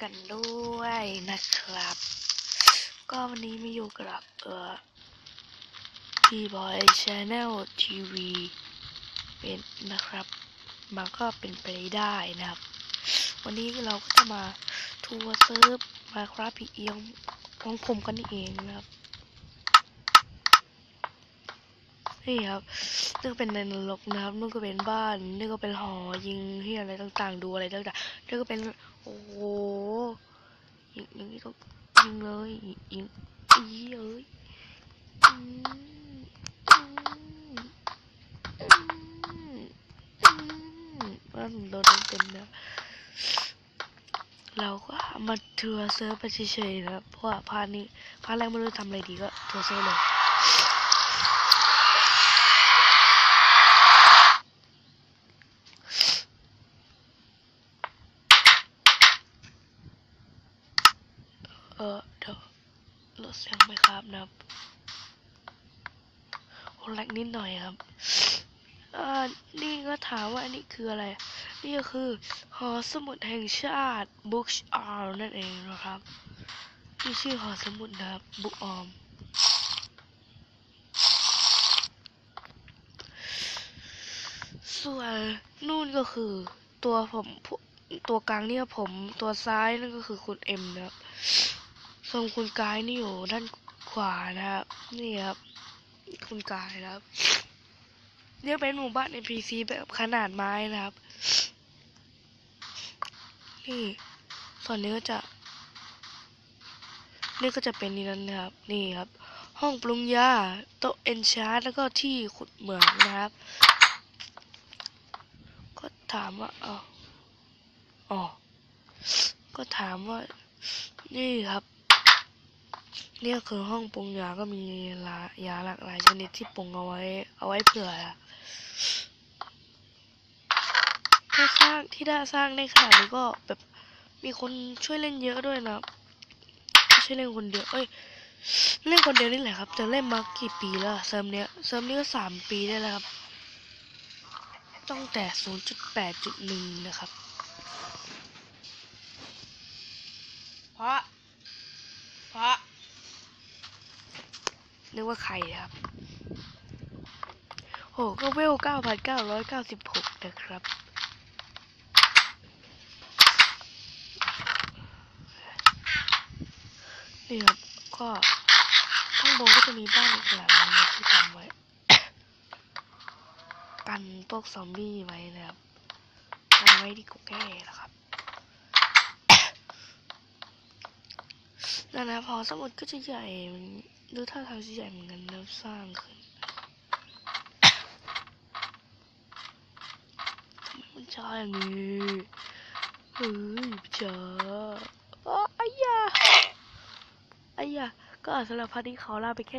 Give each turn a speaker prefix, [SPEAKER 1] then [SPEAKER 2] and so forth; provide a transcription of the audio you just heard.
[SPEAKER 1] กันด้วยนะครับ ก็วันนี้มาอยู่กับเออพี่บอยชาแนลทีวีเป็นนะครับมันก็เป็นไปได้นะครับ วันนี้เราก็จะมาทัวร์เซิร์ฟมาคราบพี่เอียงของผมกันเองนะครับ นี่ครับนี่ก็เป็นในนรกนะครับนู่ก็เป็นบ้านนี่ก็เป็นหอยิงที่อะไรต่างๆ ดูอะไรต่างๆนี่ก็เป็นโอ้โหยิงย่างนี้ต้องยิงเลยยิงอีเอ้ยว่าผมโดนเต็มๆนะเราก็มาทัวร์เซิร์ฟไปเฉยๆนะเพราะว่าพานี้พาร์ทแรกไม่รู้ทำอะไรดีก็ทัวร์เซิร์ฟเลย เออเดี๋ยวลดเสียงไปครับนะครับโอ้แลกนิดหน่อยครับอ่านี่ก็ถามว่าอันนี้คืออะไร นี่ก็คือหอสมุดแห่งชาติ Book r นั่นเองนะครับที่ชื่อหอสมุดนะครับ Book Arm ส่วนนู่นก็คือตัวผมตัวกลางเนี่ยผมตัวซ้ายนั่นก็คือคุณเอ็มนะครับ ส่วนคุณกายนี่อยู่ด้านขวานะครับ นี่ครับคุณกายนะครับเนี่ยเป็นหมู่บ้าน NPC แบบขนาดไม้นะครับ นี่ ส่วนนี้ก็จะนี่ก็จะเป็นนี่นั่นนะครับ นี่ครับ ห้องปรุงยาโต๊ะเอนชาร์แล้วก็ที่ขุดเหมืองนะครับ ก็ถามว่าอ๋ออ๋อก็ถามว่า นี่ครับ นี่ยคือห้องปรุงยาก็มีลายาหลากหลายชนิดที่ปรุงเอาไว้ เอาไว้เผื่อถ้าสร้างที่ได้สร้างในขนาดนี้ก็แบบมีคนช่วยเล่นเยอะด้วยนะไม่ใช่เล่นคนเดียวเอ้ยเล่นคนเดียวนี่แหละครับแต่เล่นมากี่ปีแล้วอะเซิร์ฟเนี้ยเซิร์ฟนี้ก็สามปีได้แล้วครับตั้งแต่ศูนย์จุดแปดจุดหนึ่งนะครับ เพราะ เพราะ นึกว่าใครครับ โหก็เวลเก้าพันเก้าร้อยเก้าสิบหกนะครับ นี่ครับ ก็ข้างบนก็จะมีบ้านอีกหลังนึงที่ทำไว้ กันพวกซอมบี้ไว้นะครับกันไว้ที่กุแก้นะครับ นั่นนะพอสมุดก็จะใหญ่มันดูท่าทางจะใหญ่เหมือนกันแล้วสร้างขึ้นทำไมมันช้าอย่างนี้เฮ้ยช้าอ้ออายาอายาก็สำหรับพาร์ทนี้ขอลาไปแค่